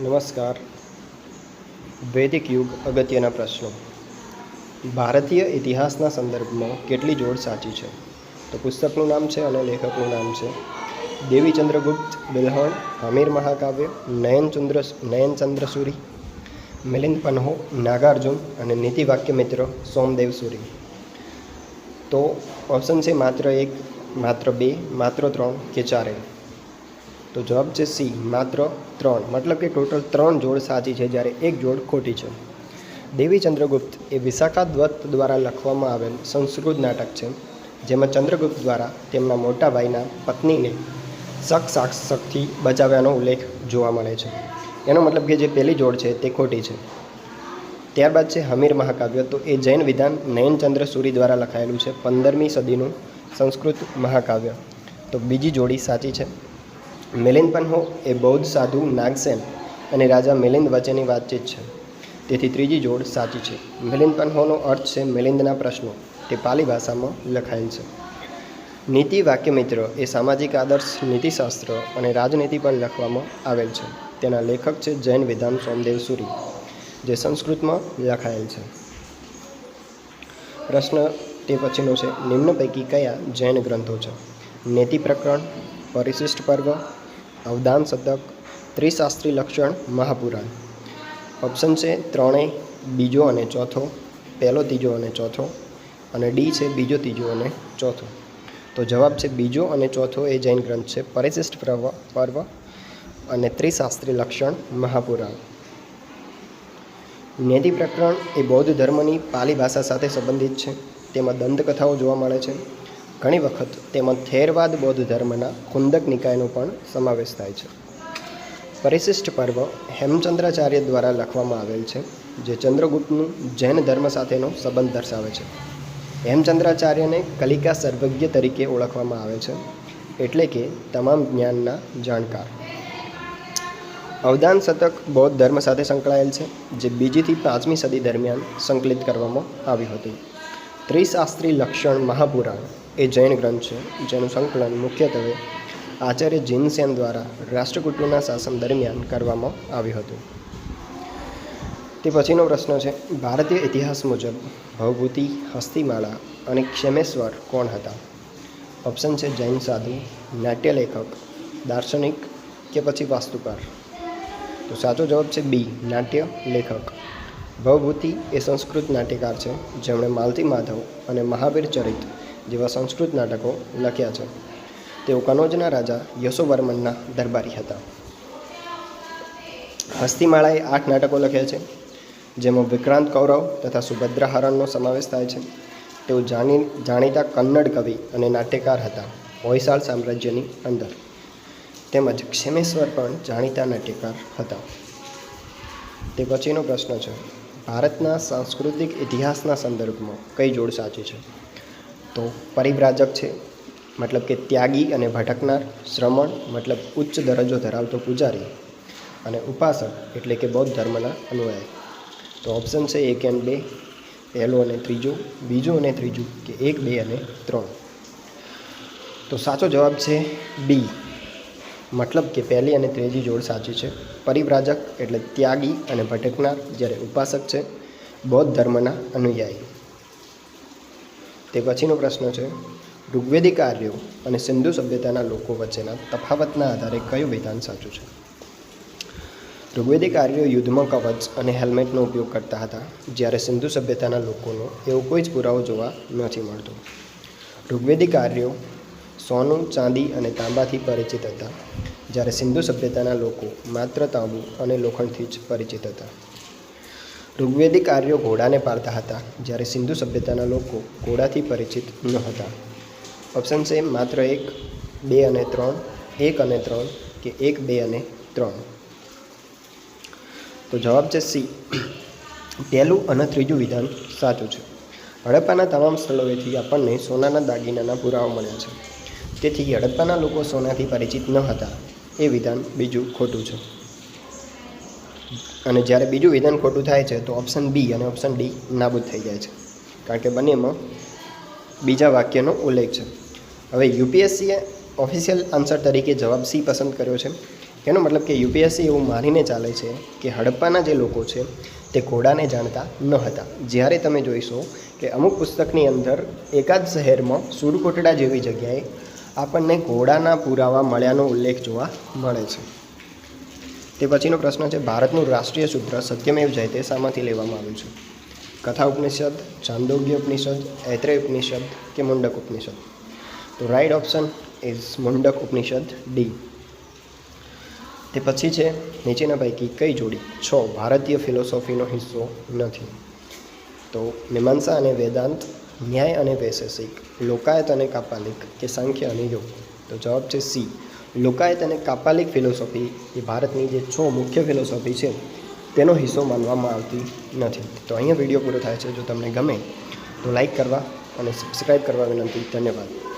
નમસ્કાર. વૈદિક યુગ અગત્યના પ્રશ્નો. ભારતીય ઇતિહાસના સંદર્ભમાં કેટલી જોડ સાચી છે? તો પુસ્તકનું નામ છે અને લેખકનું નામ છે દેવી ચંદ્રગુપ્ત બિલહણ, હમીર મહાકાવ્ય, નયનચંદ્ર નયનચંદ્ર સૂરી મિલિંદ પન્હો, નાગાર્જુન અને નીતિ વાક્ય મિત્ર સોમદેવ સૂરી. તો ઓપ્શન છે માત્ર એક, માત્ર બે, માત્ર ત્રણ કે ચારે તો જવાબ છે સી, માત્ર ત્રણ. મતલબ કે ટોટલ ત્રણ જોડ સાચી છે, જ્યારે એક જોડ ખોટી છે. દેવી ચંદ્રગુપ્ત એ વિશાખા દ્વત દ્વારા લખવામાં આવેલ સંસ્કૃત નાટક છે, જેમાં ચંદ્રગુપ્ત દ્વારા તેમના મોટા ભાઈના પત્નીને શક શાસકથી બચાવ્યાનો ઉલ્લેખ જોવા મળે છે. એનો મતલબ કે જે પહેલી જોડ છે, તે ખોટી છે. ત્યારબાદ છે હમીર મહાકાવ્ય. તો એ જૈન વિધાન નયનચંદ્ર સૂરી દ્વારા લખાયેલું છે, પંદરમી સદીનું સંસ્કૃત મહાકાવ્ય. તો બીજી જોડી સાચી છે. મિલિંદ પન્હો એ બૌદ્ધ સાધુ નાગસેન અને રાજા મિલિંદ વચ્ચેની વાતચીત છે. તેથી ત્રીજી જોડ સાચી છે. મિલિંદ પન્હોનો અર્થ છે મિલિંદના પ્રશ્નો. તે પાલી ભાષામાં લખાયેલ છે. નીતિ વાક્યમિત્ર એ સામાજિક આદર્શ નીતિશાસ્ત્ર અને રાજનીતિ પર લખવામાં આવેલ છે. તેના લેખક છે જૈન વિધાન સોમદેવ સુરી, જે સંસ્કૃતમાં લખાયેલ છે. પ્રશ્ન તે પછીનો છે, નિમ્ન પૈકી કયા જૈન ગ્રંથો છે? નીતિ પ્રકરણ, પરિશિષ્ટ પર્વ અવદાન શતક ત્રિશાસ્ત્રી લક્ષણ મહાપુરાણ. ઓપ્શન છે ત્રણેય બીજો અને ચોથો, પહેલો, ત્રીજો અને ચોથો અને ડી છે બીજો, ત્રીજો અને ચોથો. તો જવાબ છે બીજો અને ચોથો એ જૈન ગ્રંથ છે. પરિશિષ્ટ પર્વ પર્વ અને ત્રિશાસ્ત્રી લક્ષણ મહાપુરાણ. નેતિ પ્રકરણ એ બૌદ્ધ ધર્મની પાલી ભાષા સાથે સંબંધિત છે. તેમાં દંતકથાઓ જોવા મળે છે. ઘણી વખત તેમાં થેરવાદ બૌદ્ધ ધર્મના કુંદક નિકાયનો પણ સમાવેશ થાય છે. પરિશિષ્ટ પર્વ હેમચંદ્રાચાર્ય દ્વારા લખવામાં આવેલ છે, જે ચંદ્રગુપ્તનું જૈન ધર્મ સાથેનો સંબંધ દર્શાવે છે. હેમચંદ્રાચાર્યને કલિકા સર્વજ્ઞ તરીકે ઓળખવામાં આવે છે, એટલે કે તમામ જ્ઞાનના જાણકાર. અવદાન શતક બૌદ્ધ ધર્મ સાથે સંકળાયેલ છે, જે બીજીથી પાંચમી સદી દરમિયાન સંકલિત કરવામાં આવ્યું હતું. ત્રિશાસ્ત્રી લક્ષણ મહાપુરાણ એ જૈન ગ્રંથ છે, જેનું સંકલન મુખ્યત્વે આચાર્ય જીનસેન દ્વારા રાષ્ટ્રકૂટોના શાસન દરમિયાન કરવામાં આવ્યું હતું. તે પછીનો પ્રશ્ન છે, ભારતીય ઇતિહાસ મુજબ ભવભૂતિ, હસ્તિમાળા અને ક્ષેમેશ્વર કોણ હતા? ઓપ્શન છે જૈન સાધુ, નાટ્ય લેખક, દાર્શનિક કે પછી વાસ્તુકાર? તો સાચો જવાબ છે બી, નાટ્ય લેખક. ભવભૂતિ એ સંસ્કૃત નાટ્યકાર છે, જેમણે માલતી માધવ અને મહાવીર ચરિત જેવા સંસ્કૃત નાટકો લખ્યા છે. તેઓ કનોજના રાજા યશોવર્મનના દરબારી હતા. હસ્તિમાળાએ આઠ નાટકો લખ્યા છે, જેમાં વિક્રાંત કૌરવ તથા સુભદ્રા હરણનો સમાવેશ થાય છે. તેઓ જાણી જાણીતા કન્નડ કવિ અને નાટ્યકાર હતા હોયસાળ સામ્રાજ્યની અંદર. તેમજ ક્ષેમેશ્વર પણ જાણીતા નાટ્યકાર હતા. તે પછીનો પ્રશ્ન છે, ભારતના સાંસ્કૃતિક ઇતિહાસના સંદર્ભમાં કઈ જોડ સાચી છે? તો પરિવ્રાજક છે. મતલબ કે ત્યાગી અને ભટકનાર, શ્રમણ, મતલબ ઉચ્ચ દરજ્જો ધરાવતો પૂજારી અને ઉપાસક એટલે કે બૌદ્ધ ધર્મના અનુયાયી. તો ઓપ્શન છે એક એન્ડ બે, પહેલો અને ત્રીજો, બીજું અને ત્રીજું, કે એક, બે અને ત્રણ. તો સાચો જવાબ છે બી મતલબ કે પહેલી અને ત્રીજી જોડ સાચી છે. પરિવ્રાજક એટલે ત્યાગી અને ભટકનાર જ્યારે ઉપાસક છે, બૌદ્ધ ધર્મના અનુયાયી. તે પછીનો પ્રશ્ન છે, ઋગ્વેદિક આર્યો અને સિંધુ સભ્યતાના લોકો વચ્ચેના તફાવતના આધારે કયું વિધાન સાચું છે? ઋગ્વેદિક આર્યો યુદ્ધમાં કવચ અને હેલ્મેટનો ઉપયોગ કરતા હતા, જ્યારે સિંધુ સભ્યતાના લોકોનો એવો કોઈ જ પુરાવો જોવા નથી મળતો. ઋગ્વેદિક આર્યો સોનું, ચાંદી અને તાંબાથી પરિચિત હતા, જ્યારે સિંધુ સભ્યતાના લોકો માત્ર તાંબુ અને લોખંડથી જ પરિચિત હતા. ઋગ્વેદિક આર્યો ઘોડાને પાળતા હતા, જ્યારે સિંધુ સભ્યતાના લોકો ઘોડાથી પરિચિત ન હતા ઓપ્શન છે, માત્ર એક, બે અને ત્રણ, એક અને ત્રણ કે એક, બે અને ત્રણ. તો જવાબ છે સી. પહેલું અને ત્રીજું વિધાન સાચું છે. હડપ્પાના તમામ સ્થળોએથી આપણને સોનાના દાગીનાના પુરાવા મળ્યા છે. તેથી હડપ્પાના લોકો સોનાથી પરિચિત ન હતા. એ વિધાન બીજું ખોટું છે. અને જ્યારે બીજું વિધાન ખોટું થાય છે, તો ઓપ્શન બી અને ઓપ્શન ડી નાબૂદ થઈ જાય છે. કારણ કે બંનેમાં બીજા વાક્યનો ઉલ્લેખ છે. હવે યુપીએસસીએ ઓફિશિયલ આન્સર તરીકે જવાબ સી પસંદ કર્યો છે. એનો મતલબ કે યુપીએસસી એવું માનીને ચાલે છે કે હડપ્પાના જે લોકો છે, તે ઘોડાને જાણતા ન હતા. જ્યારે તમે જોઈશો કે અમુક પુસ્તકની અંદર એકાદ શહેરમાં સુરકોટડા જેવી જગ્યાએ આપણને ઘોડાના પુરાવા મળ્યાનો ઉલ્લેખ જોવા મળે છે. તે પછીનો પ્રશ્ન છે, ભારતનું રાષ્ટ્રીય સૂત્ર સત્યમેવ જયતે શામાંથી લેવામાં આવ્યું છે? કથા ઉપનિષદ, ચાંદોગ્ય ઉપનિષદ, ઐત્રેય ઉપનિષદ કે મુંડક ઉપનિષદ? તો right option is Mundaka Upanishad D તે પછી છે, નીચેના પૈકી કઈ જોડી? છ. ભારતીય ફિલોસોફીનો હિસ્સો નથી. તો મીમાંસા અને વેદાંત, ન્યાય અને વૈશેષિક, લોકાયત અને કાપાલિક કે સાંખ્ય અને યોગ? તો જવાબ છે સી લોકાયત અને કાપાલિક ફિલોસોફી એ ભારતની જે છ મુખ્ય ફિલોસોફી છે, તેનો હિસ્સો માનવામાં આવતી નથી. તો અહીંયા વીડિયો પૂરો થાય છે. જો તમને ગમે તો લાઈક કરવા અને સબસ્ક્રાઈબ કરવા વિનંતી. ધન્યવાદ.